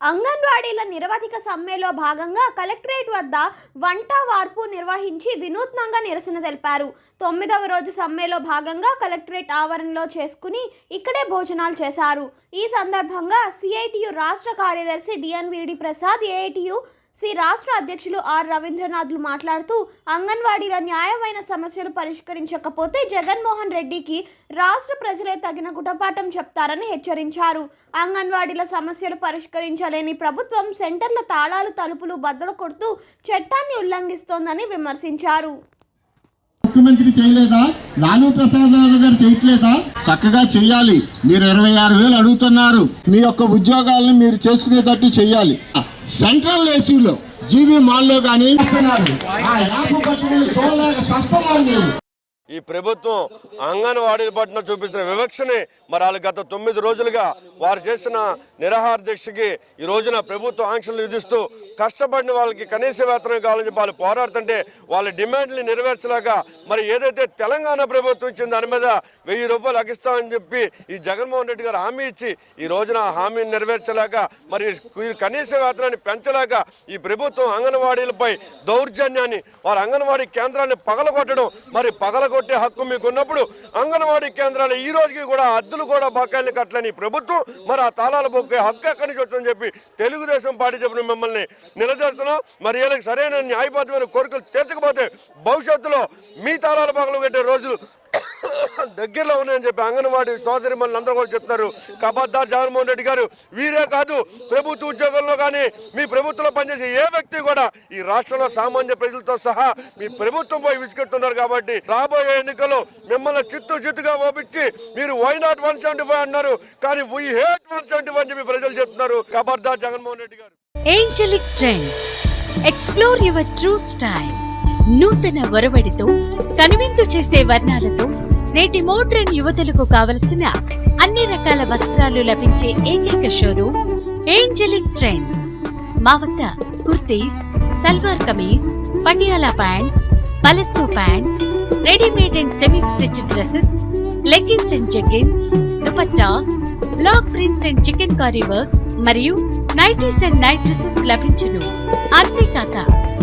అంగన్వాడీల నిరవధిక సమ్మెలో భాగంగా కలెక్టరేట్ వద్ద వంట వార్పు నిర్వహించి వినూత్నంగా నిరసన తెలిపారు. తొమ్మిదవ రోజు సమ్మెలో భాగంగా కలెక్టరేట్ ఆవరణలో చేసుకుని ఇక్కడే భోజనాలు చేశారు. ఈ సందర్భంగా సిఐటియు రాష్ట్ర కార్యదర్శి డిఎన్విడి ప్రసాద్ ఏఐటియు సి రాష్ట్ర అధ్యక్షులు ఆర్ రవీంద్రనాథ్లు మాట్లాడుతూ అంగన్వాడీల న్యాయమైన సమస్యలు పరిష్కరించకపోతే జగన్మోహన్ రెడ్డికి రాష్ట్ర ప్రజలే తగిన గుటపాఠం చెప్తారని హెచ్చరించారు. అంగన్వాడీల సమస్యలు పరిష్కరించలేని ప్రభుత్వం సెంటర్ల తాళాలు తలుపులు బద్దలు కొడుతూ చట్టాన్ని ఉల్లంఘిస్తోందని విమర్శించారు. ముఖ్యమంత్రి చేయలేదా? లాలూ ప్రసాద్ యాదవ్ గారు చేయట్లేదా? చక్కగా చెయ్యాలి. మీరు ఇరవై ఆరు వేలు అడుగుతున్నారు. మీ యొక్క ఉద్యోగాలను మీరు చేసుకునేటట్టు చెయ్యాలి. సెంట్రల్ ఏసీలో జీబీ మాల్లో కానీ ఈ ప్రభుత్వం అంగన్వాడీల పట్ల చూపిస్తున్న వివక్షని మరి వాళ్ళు గత తొమ్మిది రోజులుగా వారు చేసిన నిరాహార దీక్షకి ఈ రోజున ప్రభుత్వం ఆంక్షలు విధిస్తూ కష్టపడిన వాళ్ళకి కనీస వేతనం కావాలని చెప్పి వాళ్ళు పోరాడుతుంటే వాళ్ళ డిమాండ్ని నెరవేర్చలేక మరి ఏదైతే తెలంగాణ ప్రభుత్వం ఇచ్చింది దాని మీద వెయ్యి రూపాయలు అగిస్తామని చెప్పి ఈ జగన్మోహన్ రెడ్డి గారు హామీ ఇచ్చి ఈ రోజున హామీని నెరవేర్చలేక మరి ఈ కనీస వేతనాన్ని పెంచలేక ఈ ప్రభుత్వం అంగన్వాడీలపై దౌర్జన్యాన్ని వారి అంగన్వాడీ కేంద్రాన్ని పగలగొట్టడం మరి పగలగొట్టే హక్కు మీకు ఉన్నప్పుడు అంగన్వాడీ కేంద్రాలు ఈ రోజుకి కూడా అద్దులు కూడా బకాయిలు కట్టలేని ప్రభుత్వం మరి ఆ తాళాలు హక్కు ఎక్కడి నుంచి వచ్చిందని చెప్పి తెలుగుదేశం పార్టీ చెప్పిన మిమ్మల్ని నిలదీస్తున్నాం. మరి వీళ్ళకి సరైన న్యాయబద్ధమైన కోరికలు తీర్చకపోతే భవిష్యత్తులో మీ తారాల పగలు కట్టే రోజులు దగ్గరలో ఉన్నాయని చెప్పి అంగన్వాడీ సోదరి అందరూ కూడా చెప్తున్నారు. కబద్దార్ జగన్మోహన్ రెడ్డి గారు వీరే కాదు ప్రభుత్వ ఉద్యోగంలో కానీ మీ ప్రభుత్వంలో పనిచేసే ఏ వ్యక్తి కూడా ఈ రాష్ట్రంలో సామాన్య ప్రజలతో సహా మీ ప్రభుత్వం పోయి విసుకెత్తున్నారు కాబట్టి రాబోయే ఎన్నికల్లో మిమ్మల్ని చిత్తు చిత్తుగా ఓపించి మీరు why not one seventy five అన్నారు. కానీ we hate one seventy five చెప్పి ప్రజలు చెప్తున్నారు. కబర్దార్ జగన్మోహన్ రెడ్డి గారు. Angelic explore your true style నూతన ఒరవడితో కనువిందు చేసే వర్ణాలతో నేటి మోడ్రన్ యువతలకు కావలసిన అన్ని రకాల వస్త్రాలు లభించే ఏకైక షోరూమ్ ఏంజలిక్ ట్రెండ్ మా వద్ద kurtis salwar kameez Patiala pants palazzo pants readymade and semi stitch dresses leggings and jeggings dupattas block prints and chikankari works మరియు నైటీస్ అండ్ నైట్ డ్రెస్సెస్ లభించును. అంతేకాక